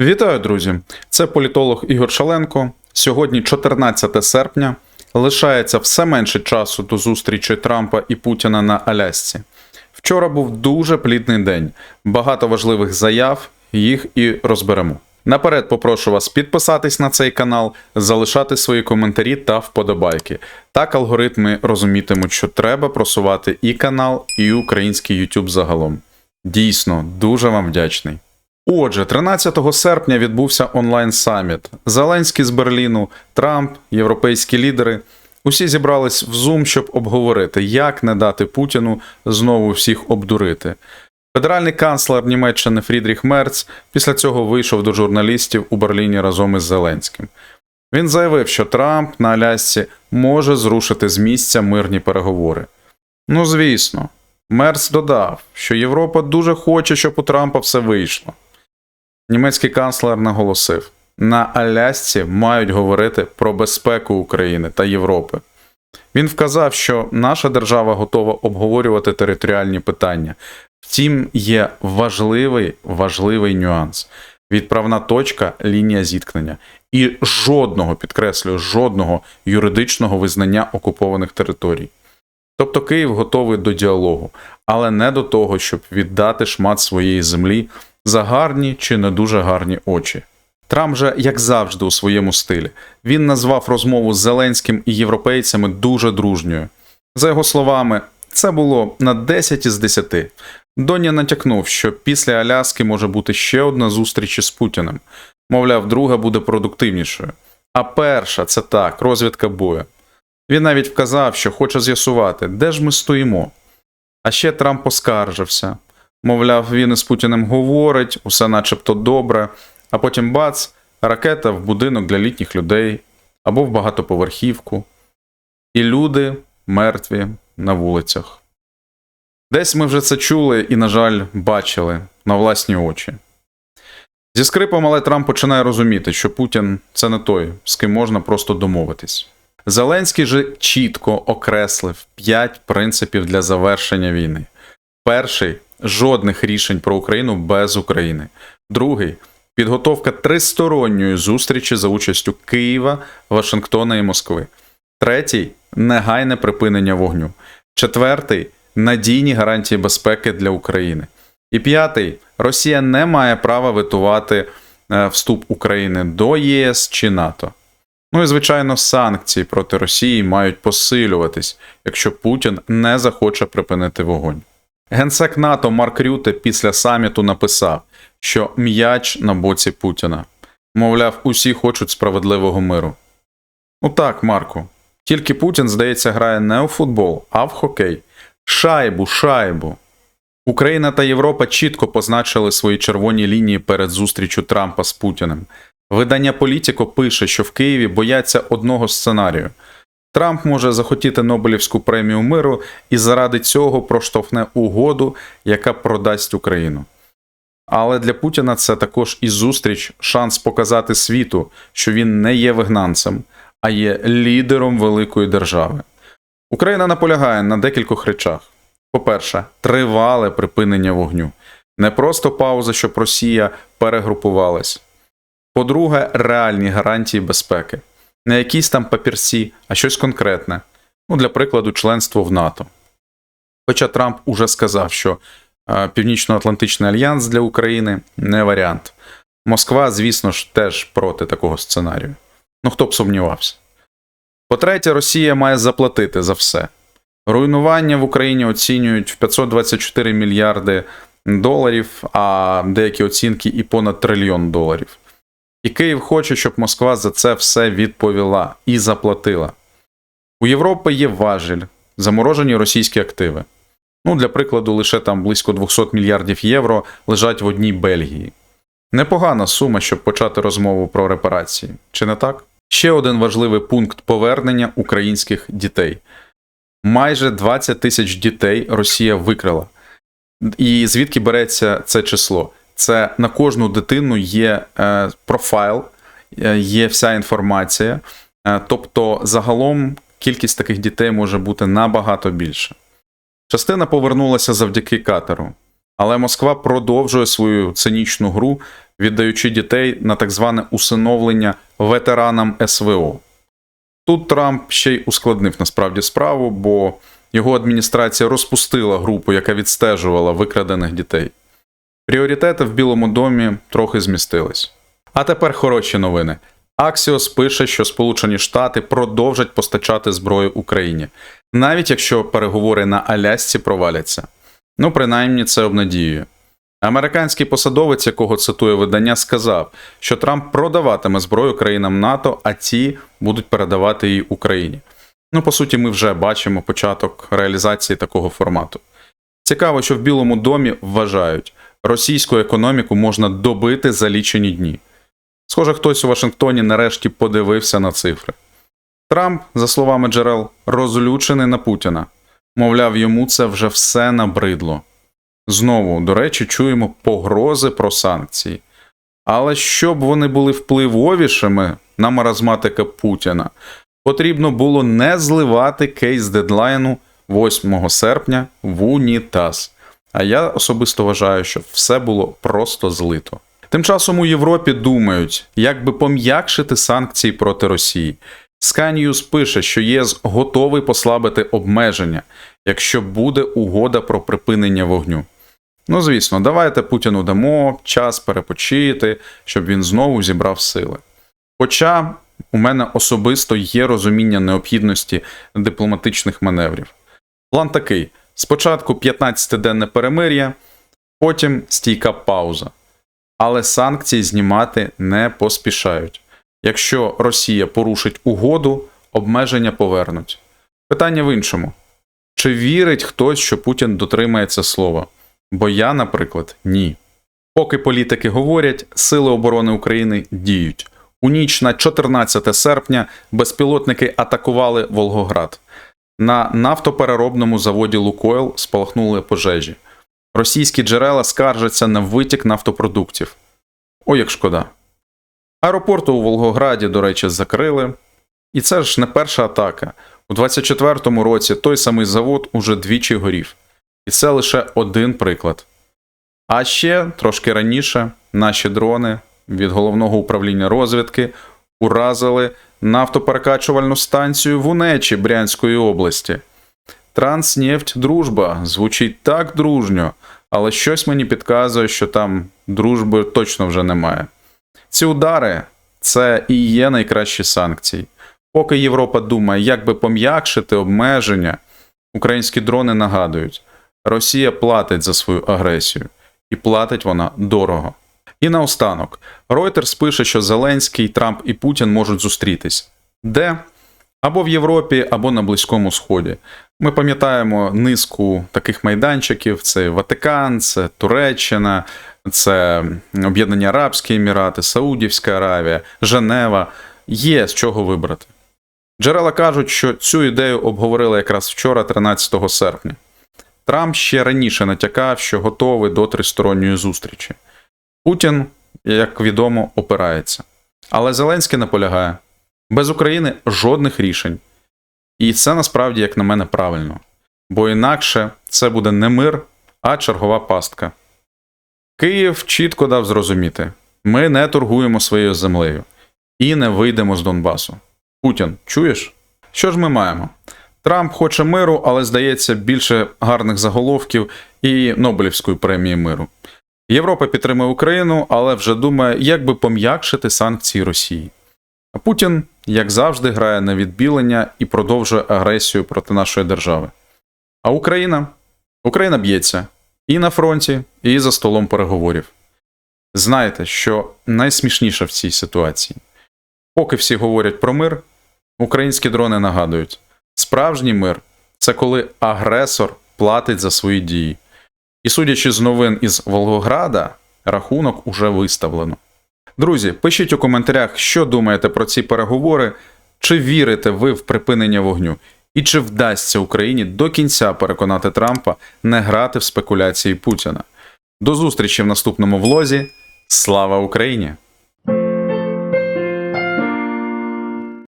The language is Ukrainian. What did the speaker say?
Вітаю, друзі! Це політолог Ігор Шаленко. Сьогодні 14 серпня. Лишається все менше часу до зустрічі Трампа і Путіна на Алясці. Вчора був дуже плідний день, багато важливих заяв, їх і розберемо. Наперед попрошу вас підписатись на цей канал, залишати свої коментарі та вподобайки. Так алгоритми розумітимуть, що треба просувати і канал, і український YouTube загалом. Дійсно, дуже вам вдячний. Отже, 13 серпня відбувся онлайн-саміт. Зеленський з Берліну, Трамп, європейські лідери. Усі зібрались в Zoom, щоб обговорити, як не дати Путіну знову всіх обдурити. Федеральний канцлер Німеччини Фрідріх Мерц після цього вийшов до журналістів у Берліні разом із Зеленським. Він заявив, що Трамп на Алясці може зрушити з місця мирні переговори. Ну, звісно, Мерц додав, що Європа дуже хоче, щоб у Трампа все вийшло. Німецький канцлер наголосив: на Алясці мають говорити про безпеку України та Європи. Він вказав, що наша держава готова обговорювати територіальні питання. Втім, є важливий важливий нюанс: відправна точка лінія зіткнення. І жодного, підкреслюю, жодного юридичного визнання окупованих територій. Тобто Київ готовий до діалогу, але не до того, щоб віддати шмат своєї землі за гарні чи не дуже гарні очі. Трамп же, як завжди, у своєму стилі. Він назвав розмову з Зеленським і європейцями дуже дружньою. За його словами, це було на 10 із 10. Доня натякнув, що після Аляски може бути ще одна зустріч із Путіним. Мовляв, друга буде продуктивнішою. А перша це так, розвідка бою. Він навіть вказав, що хоче з'ясувати, де ж ми стоїмо. А ще Трамп поскаржився. Мовляв, він із Путіним говорить, усе начебто добре, а потім бац, ракета в будинок для літніх людей або в багатоповерхівку. І люди мертві на вулицях. Десь ми вже це чули і, на жаль, бачили на власні очі. Зі скрипом, але Трамп починає розуміти, що Путін це не той, з ким можна просто домовитись. Зеленський же чітко окреслив п'ять принципів для завершення війни. Перший жодних рішень про Україну без України. Другий підготовка тристоронньої зустрічі за участю Києва, Вашингтона і Москви. Третій негайне припинення вогню. Четвертий надійні гарантії безпеки для України. І п'ятий Росія не має права витувати е, вступ України до єС чи НАТО. Ну і звичайно, санкції проти Росії мають посилюватись, якщо Путін не захоче припинити вогонь. Генсек НАТО Марк Рюте після саміту написав, що м'яч на боці Путіна. Мовляв, усі хочуть справедливого миру. Ну так, Марку. Тільки Путін, здається, грає не у футбол, а в хокей. Шайбу, шайбу. Україна та Європа чітко позначили свої червоні лінії перед зустрічю Трампа з Путіним. Видання Політіко пише, що в Києві бояться одного сценарію. Трамп може захотіти Нобелівську премію миру і заради цього проштовхне угоду, яка продасть Україну. Але для Путіна це також і зустріч, шанс показати світу, що він не є вигнанцем, а є лідером великої держави. Україна наполягає на декількох речах. По-перше, тривале припинення вогню, не просто пауза, щоб Росія перегрупувалась. По-друге, реальні гарантії безпеки. Не якісь там папірці, а щось конкретне. Ну, для прикладу, членство в НАТО. Хоча Трамп уже сказав, що е, Північно-Атлантичний альянс для України не варіант. Москва, звісно ж, теж проти такого сценарію. Ну хто б сумнівався. По-третє, Росія має заплатити за все. Руйнування в Україні оцінюють в 524 мільярди доларів, а деякі оцінки і понад трильйон доларів. І Київ хоче, щоб Москва за це все відповіла і заплатила. У Європи є важіль, заморожені російські активи. Ну, для прикладу, лише там близько 200 мільярдів євро лежать в одній Бельгії. Непогана сума, щоб почати розмову про репарації, чи не так? Ще один важливий пункт повернення українських дітей. Майже 20 тисяч дітей Росія викрила. І звідки береться це число? Це на кожну дитину є е, профайл, е, є вся інформація. Е, тобто, загалом кількість таких дітей може бути набагато більше. Частина повернулася завдяки катеру, але Москва продовжує свою цинічну гру, віддаючи дітей на так зване усиновлення ветеранам СВО. Тут Трамп ще й ускладнив насправді справу, бо його адміністрація розпустила групу, яка відстежувала викрадених дітей. Пріоритети в Білому домі трохи змістились. А тепер хороші новини. Аксіос пише, що Сполучені Штати продовжать постачати зброю Україні, навіть якщо переговори на Алясці проваляться. Ну, принаймні, це обнадіює. Американський посадовець, якого цитує видання, сказав, що Трамп продаватиме зброю країнам НАТО, а ті будуть передавати її Україні. Ну, по суті, ми вже бачимо початок реалізації такого формату. Цікаво, що в Білому домі вважають, російську економіку можна добити за лічені дні. Схоже, хтось у Вашингтоні нарешті подивився на цифри. Трамп, за словами джерел, розлючений на Путіна. Мовляв, йому це вже все набридло. Знову, до речі, чуємо погрози про санкції. Але щоб вони були впливовішими на маразматика Путіна, потрібно було не зливати кейс дедлайну 8 серпня в унітаз. А я особисто вважаю, що все було просто злито. Тим часом у Європі думають, як би пом'якшити санкції проти Росії. Sky пише, що ЄС готовий послабити обмеження, якщо буде угода про припинення вогню. Ну, звісно, давайте Путіну дамо час перепочити, щоб він знову зібрав сили. Хоча у мене особисто є розуміння необхідності дипломатичних маневрів. План такий: спочатку 15-денне перемир'я, потім стійка пауза. Але санкції знімати не поспішають. Якщо Росія порушить угоду, обмеження повернуть. Питання в іншому: чи вірить хтось, що Путін дотримається слова? Бо я, наприклад, ні. Поки політики говорять, Сили оборони України діють. У ніч на 14 серпня безпілотники атакували Волгоград. На нафтопереробному заводі Лукойл спалахнули пожежі. Російські джерела скаржаться на витік нафтопродуктів. О, як шкода. Аеропорту у Волгограді, до речі, закрили. І це ж не перша атака. У 24-му році той самий завод уже двічі горів. І це лише один приклад. А ще трошки раніше наші дрони від головного управління розвідки уразили нафтоперекачувальну станцію в Унечі Брянської області. Транснефть дружба звучить так дружньо, але щось мені підказує, що там дружби точно вже немає. Ці удари це і є найкращі санкції. Поки Європа думає, як би пом'якшити обмеження, українські дрони нагадують, Росія платить за свою агресію, і платить вона дорого. І наостанок, Reuters пише, що Зеленський, Трамп і Путін можуть зустрітись. Де? Або в Європі, або на Близькому Сході. Ми пам'ятаємо низку таких майданчиків: це Ватикан, це Туреччина, це Об'єднані Арабські Емірати, Саудівська Аравія, Женева. Є з чого вибрати. Джерела кажуть, що цю ідею обговорили якраз вчора, 13 серпня. Трамп ще раніше натякав, що готовий до тристоронньої зустрічі. Путін, як відомо, опирається. Але Зеленський наполягає: без України жодних рішень. І це насправді, як на мене, правильно. Бо інакше це буде не мир, а чергова пастка. Київ чітко дав зрозуміти: ми не торгуємо своєю землею і не вийдемо з Донбасу. Путін, чуєш? Що ж ми маємо? Трамп хоче миру, але здається більше гарних заголовків і Нобелівської премії миру. Європа підтримує Україну, але вже думає, як би пом'якшити санкції Росії. А Путін, як завжди, грає на відбілення і продовжує агресію проти нашої держави. А Україна? Україна б'ється і на фронті, і за столом переговорів. Знайте, що найсмішніше в цій ситуації. Поки всі говорять про мир, українські дрони нагадують: справжній мир це коли агресор платить за свої дії. І судячи з новин із Волгограда, рахунок уже виставлено. Друзі, пишіть у коментарях, що думаєте про ці переговори, чи вірите ви в припинення вогню, і чи вдасться Україні до кінця переконати Трампа не грати в спекуляції Путіна. До зустрічі в наступному влозі. Слава Україні!